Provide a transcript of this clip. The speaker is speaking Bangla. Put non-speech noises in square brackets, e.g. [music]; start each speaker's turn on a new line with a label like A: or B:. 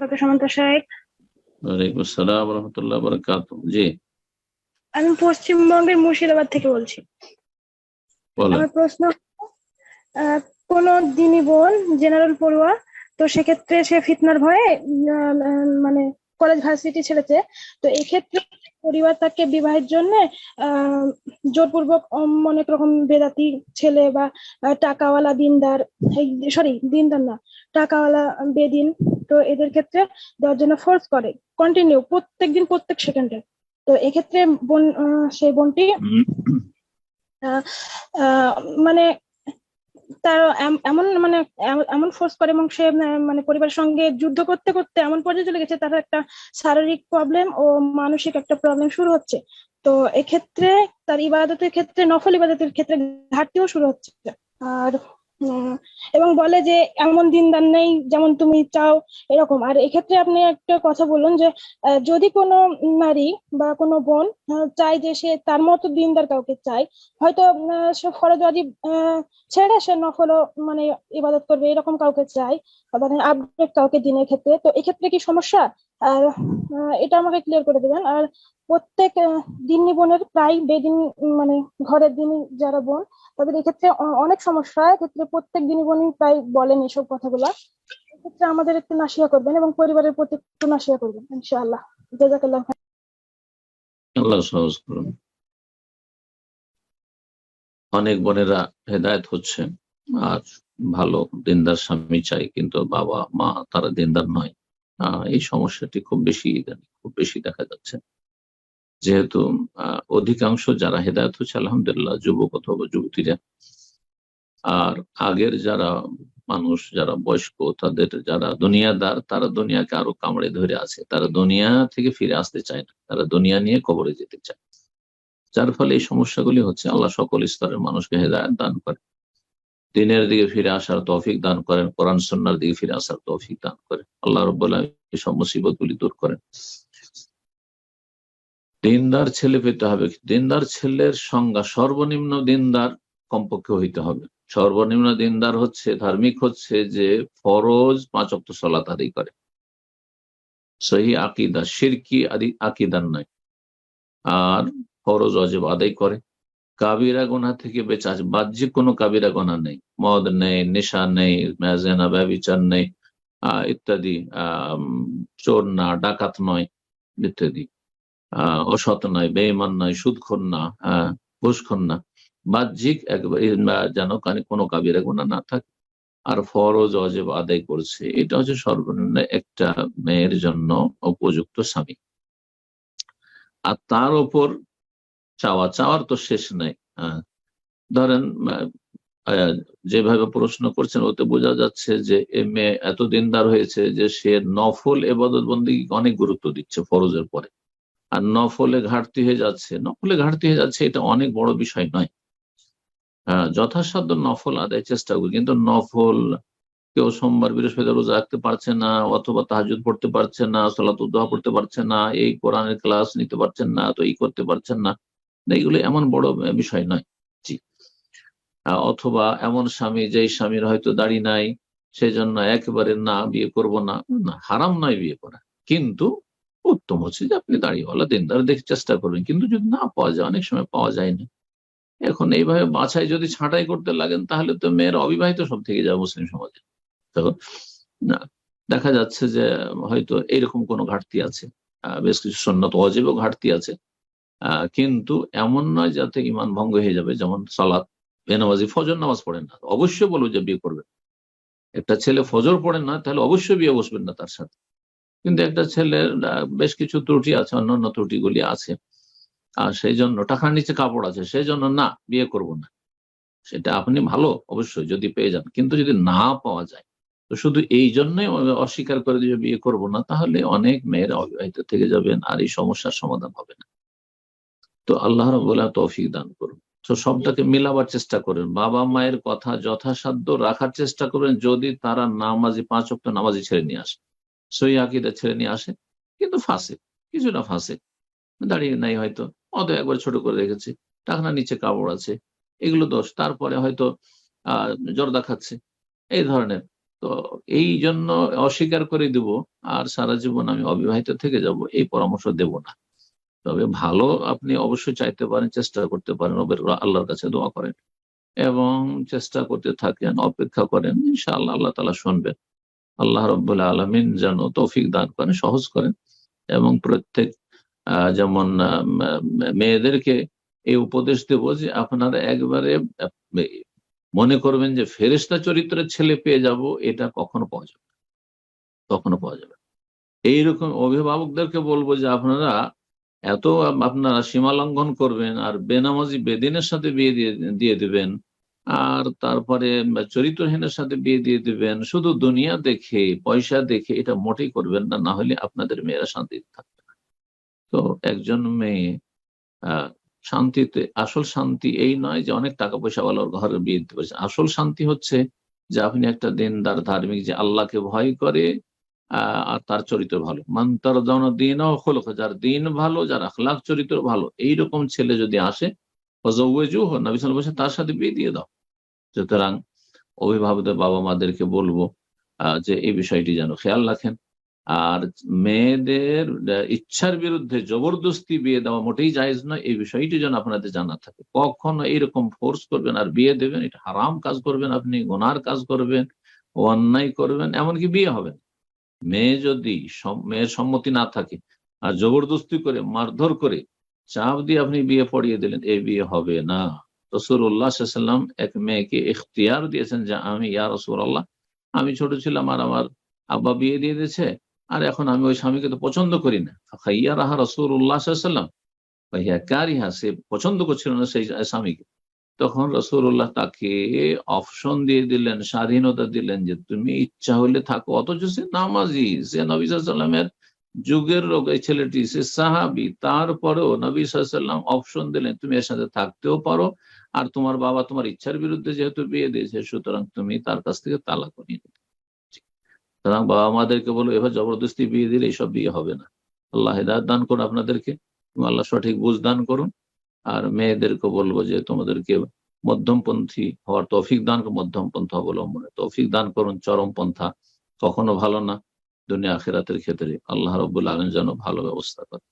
A: বারাকাতুহু সমান্ত সাহেব
B: ওয়ালাইকুম আসসালাম রহমতুল্লাহ বরকাত জি।
A: আমি পশ্চিমবঙ্গের মুর্শিদাবাদ থেকে বলছি। আমার প্রশ্ন কোন দিনী বোন জেনারেল পড়ুয়া তো সেক্ষেত্রে সে ফিতনার ভয়ে মানে কলেজ ভার্সিটি ছেড়েছে তো এক্ষেত্রে পরিবার তাকে বিবাহের জন্য জোরপূর্বক অনেক রকম বেদাতি ছেলে বা টাকাওয়ালা দিনদার সরি দিনদার না টাকাওয়ালা বেদিন তো এদের ক্ষেত্রে দেওয়ার জন্য ফোর্স করে। কন্টিনিউ প্রত্যেকদিন প্রত্যেক সেকেন্ডে তো এক্ষেত্রে বোন সেই বোনটি [clears throat] মানে তার এমন মানে এমন ফোর্স করে এবং সে মানে পরিবারের সঙ্গে যুদ্ধ করতে করতে এমন পর্যায়ে চলে গেছে তার একটা শারীরিক প্রবলেম ও মানসিক একটা প্রবলেম শুরু হচ্ছে। তো এক্ষেত্রে তার ইবাদতের ক্ষেত্রে নফল ইবাদতের ক্ষেত্রে ঘাটতিও শুরু হচ্ছে। আর এবং বলে যে এমন দিনদার নেই যেমন তুমি চাও এরকম। আর এক্ষেত্রে আপনি একটা কথা বলুন যে যদি কোনো নারী বা কোনো বোন চায় যে সে তার মতো দিনদার কাউকে চায় হয়তো সে ফরজ আহ, ছেড়ে সে নফলও মানে ইবাদত করবে এরকম কাউকে চাই মানে আপডেট কাউকে দিনের ক্ষেত্রে। তো এক্ষেত্রে কি সমস্যা? আর এটা আমাকে ক্লিয়ার করে দেবেন। আর প্রত্যেক দিনী বোনের প্রায় বেদিন মানে ঘরের দিনী যারা বোন তাদের এক্ষেত্রে অনেক সমস্যা। এক্ষেত্রে প্রত্যেক দিনী বোনই প্রায় বলেন এসব কথাগুলা। এক্ষেত্রে আমাদের একটু নাসিয়া করবেন এবং পরিবারের প্রতি একটু নাসিয়া করবেন, ইনশাআল্লাহ। জাজাকাল্লাহ।
B: আল্লাহ সহজ করুন। অনেক বোনেরা হেদায়ত হচ্ছে, আর ভালো দিনদার স্বামী চাই, কিন্তু বাবা, মা তারা দিনদার নয়। এই সমস্যাটি খুব বেশি খুব বেশি দেখা যাচ্ছে। যেহেতু অধিকাংশ যারা হেদায়ত হচ্ছে আলহামদুলিল্লাহ, যুবক অথবা যুবতীরা। আর আগের যারা মানুষ, যারা বয়স্ক, তাদের যারা দুনিয়াদার, তারা দুনিয়াকে আরও কামড়ে ধরে আছে। তারা দুনিয়া থেকে ফিরে আসতে চায় না। তারা দুনিয়া নিয়ে কবরে যেতে চায়। যার ফলে এই সমস্যাগুলি হচ্ছে, আল্লাহ সকল স্তরের মানুষকে হেদায়ত দান করে। দিনের দিকে ফিরে আসার তৌফিক দান করেন, কোরআন সন্ন্যার দিকে ফিরে আসার তৌফিক দান করেন। আল্লাহ রব্বুল্লাহ এসব মুসিবত গুলি দূর করেন। দিনদার ছেলে পেতে হবে। দিনদার ছেলের সংজ্ঞা সর্বনিম্ন দিনদার কমপক্ষে হইতে হবে। সর্বনিম্ন দিনদার হচ্ছে ধার্মিক হচ্ছে যে ফরজ পাঁচ অক্ট সলাত আদায় করে। সহি আকিদা সিরকি আদি আকিদার নয়। আর ফরজ অজেব আদায় করে। কাবিরা গোনা থেকে বেঁচে আছে। বাহ্যিক কোনো কাবিরা গোনা নেই। মদ নেই নেশা নেই মেজেনা ব্যবিচার নেই আহ, ইত্যাদি আহ চোর না ডাকাত নয় ইত্যাদি। অসৎ নয় বেইমান নয়, সুদখোর না ঘুষখোর না। বাহ্যিক একবার যেন কানে কাবিরা গোনা না থাকে। আর ফরজ অজেব আদায় করছে, এটা হচ্ছে সর্বনিম্ন একটা মেয়ের জন্য উপযুক্ত স্বামী। আর তার ওপর চাওয়া, চাওয়ার তো শেষ নেই। ধরেন যেভাবে প্রশ্ন করছেন, ওতে বোঝা যাচ্ছে যে এ মেয়ে এত দিনদার হয়েছে যে সে নফল এবাদত বন্দী অনেক গুরুত্ব দিচ্ছে ফরজের পরে। আর নফলে ঘাটতি হয়ে যাচ্ছে। নফলে ঘাটতি হয়ে যাচ্ছে এটা অনেক বড় বিষয় নয়। যথাসাধ্য নফল আদায় চেষ্টা করি। কিন্তু নফল কেউ সোমবার বৃহস্পতি রোজা রাখতে পারছে না, অথবা তাহাজুদ পড়তে পারছে না, সলাতুদ্দোহা পড়তে পারছে না, এই কোরআনের ক্লাস নিতে পারছেন না, তো এই করতে পারছেন না। এইগুলো এমন বড় বিষয় নয়। জি। অথবা এমন স্বামী যেই স্বামীর হয়তো দাড়ি নাই সেই জন্য একেবারে না বিয়ে করব না, হারাম নয় বিয়ে করা। কিন্তু উত্তম হচ্ছে যে আপনি দাড়িওয়ালা দিনদার, দেখে চেষ্টা করবেন। কিন্তু যদি না পাওয়া যায়, অনেক সময় পাওয়া যায় না। এখন এইভাবে বাছাই যদি ছাঁটাই করতে লাগেন, তাহলে তো মেয়ের অবিবাহিত সব থেকে যাবে মুসলিম সমাজে। তো না, দেখা যাচ্ছে যে হয়তো এইরকম কোনো ঘাটতি আছে। বেশ কিছু সন্ন্যত অজীবও ঘাটতি আছে। কিন্তু এমন নয় যাতে ইমান ভঙ্গ হয়ে যাবে, যেমন সালাদ বেনামাজি, ফজর নামাজ পড়েন না। অবশ্যই বলব যে বিয়ে করবেন। একটা ছেলে ফজর পড়েন না, তাহলে অবশ্যই বিয়ে বসবেন না তার সাথে। কিন্তু একটা ছেলের বেশ কিছু ত্রুটি আছে, অন্যান্য ত্রুটিগুলি আছে। আর সেই জন্য টাকার নিচে কাপড় আছে, সেই জন্য না, বিয়ে করব না। সেটা আপনি ভালো, অবশ্যই, যদি পেয়ে যান। কিন্তু যদি না পাওয়া যায়, তো শুধু এই জন্যই অস্বীকার করে দিয়ে বিয়ে করব না, তাহলে অনেক মেয়েরা অবিবাহিত থেকে যাবেন আর এই সমস্যার সমাধান হবে না। তো আল্লাহ রবুল্লাহ তৌফিক দান করুন। তো সবটাকে মিলাবার চেষ্টা করেন। বাবা মায়ের কথা যথাসাধ্য রাখার চেষ্টা করবেন যদি তারা নামাজি, পাঁচ অক্ট নামাজি ছেড়ে নিয়ে আসে। সই আকিদা ছেড়ে নিয়ে আসে, কিন্তু ফাঁসে, কিছু না ফাঁসে। দাঁড়িয়ে নাই হয়তো অত একবার ছোট করে রেখেছে, টাকনা নিচে কাপড় আছে, এগুলো দোষ, তারপরে হয়তো আহ জর্দা খাচ্ছে, এই ধরনের। তো এই জন্য অস্বীকার করে দিব, আর সারা জীবন আমি অবিবাহিত থেকে যাব, এই পরামর্শ দেব না। তবে ভালো আপনি অবশ্যই চাইতে পারেন, চেষ্টা করতে পারেন আল্লাহর কাছে দোয়া করেন। এবং চেষ্টা করতে থাকেন, অপেক্ষা করেন, ইনশাআল্লাহ, আল্লাহ তালা শুনবেন। আল্লাহ রব্বুল্লাহ আলমিন যেন তৌফিক দান করেন, সহজ করেন এবং প্রত্যেক যেমন মেয়েদেরকে এই উপদেশ দেব যে আপনারা একবারে মনে করবেন যে ফেরেশতা চরিত্রের ছেলে পেয়ে যাব, এটা কখনো পাওয়া যাবে। কখনো পাওয়া যাবে। এইরকম অভিভাবকদেরকে বলব যে আপনারা এত আপনারা সীমা লঙ্ঘন করবেন আর বেনামাজি বেদিনের সাথে বিয়ে দিয়ে দিয়ে দিবেন আর তারপরে চরিত্রহীনের সাথে বিয়ে দিয়ে দিবেন। শুধু দুনিয়া দেখে, পয়সা দেখে এটা মোটেই করবেন না না হলে আপনাদের মেয়েরা শান্তিতে থাকবে না। তো একজন মেয়ে শান্তিতে, আসল শান্তি এই নয় যে অনেক টাকা পয়সা পয়সাওয়ালার ঘরে বিয়ে দিতে পারছে। আসল শান্তি হচ্ছে যে আপনি একটা দিনদার ধার্মিক যে আল্লাহকে ভয় করে আর তার চরিত্র ভালো। মান্তার জন দিন যার দিন ভালো, যার আখলাখ চরিত্র ভালো, এইরকম ছেলে যদি আসে ফজওয়াজু হন নবী সাল্লাল্লাহু তার সাথে বিয়ে দিয়ে দাও। সুতরাং অভিভাবকদের বাবা মাদেরকে বলব যে এই বিষয়টি যেন খেয়াল রাখেন। আর মেয়েদের ইচ্ছার বিরুদ্ধে জবরদস্তি বিয়ে দেওয়া মোটেই জায়েজ নয়, এই বিষয়টি যেন আপনাদের জানা থাকে। কখনো এইরকম ফোর্স করবেন আর বিয়ে দেবেন, এটা হারাম কাজ করবেন আপনি, গোনার কাজ করবেন, অন্যায় করবেন, এমনকি বিয়ে হবে। মেয়ে যদি মেয়ের সম্মতি না থাকে, আর জবরদস্তি করে, মারধর করে চাপ দিয়ে আপনি বিয়ে পড়িয়ে দিলেন, এই বিয়ে হবে না। রসুল্লাহ সাল্লাম এক মেয়েকে ইখতিয়ার দিয়েছেন যে, আমি, ইয়া রসুল্লাহ আমি ছোট ছিলাম, আর আমার আব্বা বিয়ে দিয়ে দিয়েছে, আর এখন আমি ওই স্বামীকে তো পছন্দ করি না। খাইয়া রাহা রসুল্লাহ সাল্লাম ভাইয়া কারিহা, সে পছন্দ করছিল না সেই স্বামীকে। তখন রসুল্লাহ তাকে অপশন দিয়ে দিলেন, স্বাধীনতা দিলেন যে, তুমি ইচ্ছা হলে থাকো, অথচ সে নামাজি, সে নবী যুগের লোক এই ছেলেটি, সে সাহাবি, তারপরেও নবী সাল্লাম অপশন দিলেন, তুমি এর সাথে থাকতেও পারো আর তোমার বাবা তোমার ইচ্ছার বিরুদ্ধে যেহেতু বিয়ে দিয়েছে, সুতরাং তুমি তার কাছ থেকে তালাক নিয়ে সুতরাং বাবা মাদেরকে বলো এবার জবরদস্তি বিয়ে দিলে এইসব বিয়ে হবে না। আল্লাহ হেদায়ত দান করুন আপনাদেরকে আল্লাহ সঠিক বুঝ দান করুন। আর মেয়েদেরকে বলব যে, তোমাদেরকে মধ্যমপন্থী হওয়ার তৌফিক দান মধ্যম পন্থা অবলম্বনে তৌফিক দান করুন, চরম পন্থা কখনো ভালো না। দুনিয়া আখেরাতের ক্ষেত্রে আল্লাহ রব্বুল আলম যেন ভালো ব্যবস্থা করে